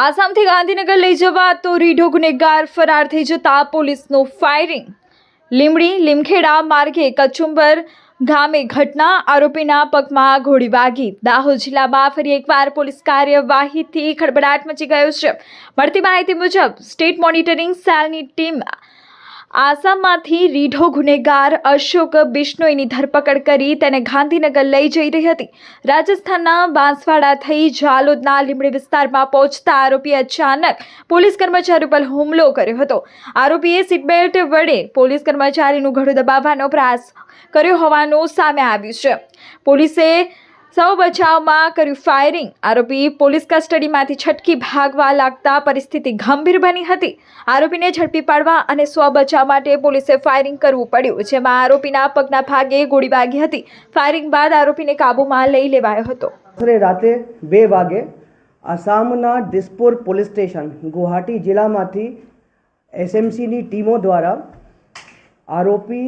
આસામથી ગાંધીનગર લઈ જવા તો રીઢો ગુનેગાર ફરાર થઈ જતા પોલીસનું ફાયરિંગ લીમડી, લીમખેડા માર્ગે કચુંબર ગામે ઘટના, આરોપીના પગમાં ગોળી વાગી. દાહોદ જિલ્લામાં ફરી એકવાર પોલીસ કાર્યવાહીથી ખળબડાટ મચી ગયો છે. મળતી માહિતી મુજબ, સ્ટેટ મોનિટરિંગ સેલની ટીમ આસામમાંથી રીઢો ગુનેગાર અશોક બિશ્નોઈની ધરપકડ કરી તેને ગાંધીનગર લઈ જઈ રહી હતી. રાજસ્થાનના બાંસવાડા થઈ જાલોદના લીમડી વિસ્તારમાં પહોંચતા આરોપીએ અચાનક પોલીસ કર્મચારી પર હુમલો કર્યો હતો. આરોપીએ સીટબેલ્ટ વડે પોલીસ કર્મચારીનું ઘડું દબાવવાનો પ્રયાસ કર્યો હોવાનું સામે આવ્યું છે. પોલીસે સૌ બચાવમાં કર્યું ફાયરિંગ આરોપી પોલીસ કસ્ટડીમાંથી છટકી ભાગવા લાગતા પરિસ્થિતિ ગંભીર બની હતી. આરોપીને ઝડપી પાડવા અને સ્વ બચાવ માટે પોલીસે ફાયરિંગ કરવું પડ્યું, જેમાં આરોપીના પગના ભાગે ગોળી વાગી હતી. ફાયરિંગ બાદ આરોપીને કાબૂમાં લઈ લેવાયો હતો. રાતે બે વાગે આસામના દિસપુર પોલીસ સ્ટેશન ગુવાહાટી જિલ્લામાંથી એસએમસીની ટીમો દ્વારા આરોપી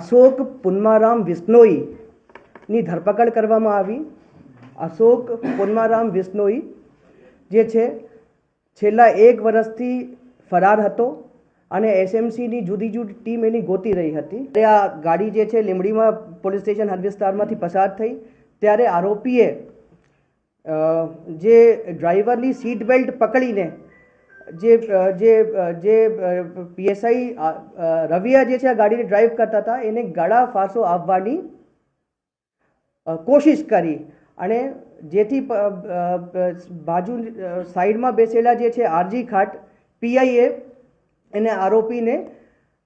અશોક પુન્મારામ વિશ્નોઈની ધરપકડ કરવામાં આવી. અશોક પુન્મારામ વિષ્ણોઈ જે છે છેલ્લા એક વર્ષથી ફરાર હતો અને એસએમસીની જુદી જુદી ટીમ એની ગોતી રહી હતી. આ ગાડી જે છે લીમડીમાં પોલીસ સ્ટેશન હદ વિસ્તારમાંથી પસાર થઈ. ત્યારે આરોપીએ જે ડ્રાઈવરની સીટ બેલ્ટ પકડીને જે જે જે પીએસઆઈ રવિયા જે છે આ ગાડીને ડ્રાઈવ કરતા હતા એને ગળા ફાંસો આપવાની અ, કોશિશ કરી અને જેથી બાજુ સાઈડમાં બેસેલા જે છે આરજી ખાટ, પીઆઈએ એને આરોપીને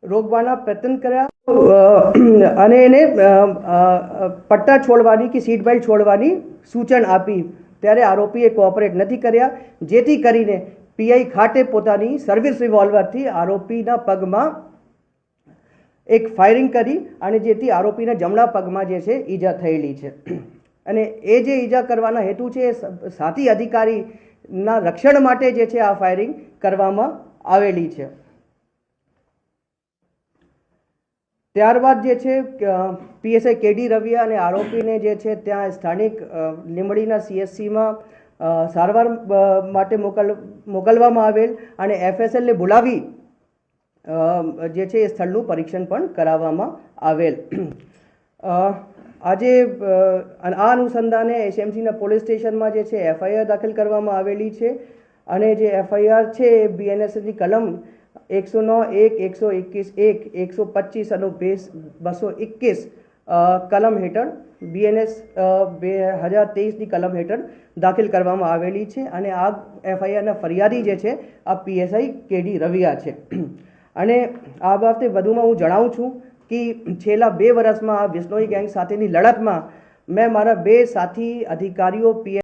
રોકવાના પ્રયત્ન કર્યા. અને એને પટ્ટા છોડવાની કે સીટ બેલ્ટ છોડવાની સૂચન આપી. ત્યારે આરોપીએ કોઓપરેટ નથી કર્યા. જેથી કરીને પીઆઈ ખાટે પોતાની સર્વિસ રિવોલ્વરથી આરોપીના પગમાં એક ફાયરિંગ કરી અને જેથી આરોપીના જમણા પગમાં જે છે ઈજા થયેલી છે. અને એ જે ઈજા કરવાના હેતુ છે એ સાથી અધિકારીના રક્ષણ માટે જે છે આ ફાયરિંગ કરવામાં આવેલી છે. ત્યારબાદ જે છે પીએસઆઈ કેડી રવિયા અને આરોપીને જે છે ત્યાં સ્થાનિક લીંબડીના સીએસસીમાં સારવાર માટે મોકલ, મોકલવામાં આવેલ અને એફએસએલને બોલાવી જે છે એ સ્થળનું પરીક્ષણ પણ કરાવવામાં આવેલ. આજે આ અનુસંધાને એસએમસીના પોલીસ સ્ટેશનમાં જે છે એફઆઈઆર દાખલ કરવામાં આવેલી છે અને જે એફઆઈઆર છે એ બીએનએસની કલમ એકસો નવ એક, એકસો એકવીસ એક, એકસો પચીસ અને બેસ, બસો એકવીસ કલમ હેઠળ બીએનએસ બે હજાર તેવીસની કલમ હેઠળ દાખલ કરવામાં આવેલી છે અને આ એફઆઈઆરના ફરિયાદી જે છે આ પીએસઆઈ કેડી રવિયા છે. અને આ બાબતે વધુમાં હું જણાવું છું કે છેલ્લા બે વર્ષમાં આ વિશ્નોઈ ગેંગ સાથેની લડતમાં મેં મારા બે સાથી અધિકારીઓ પીએ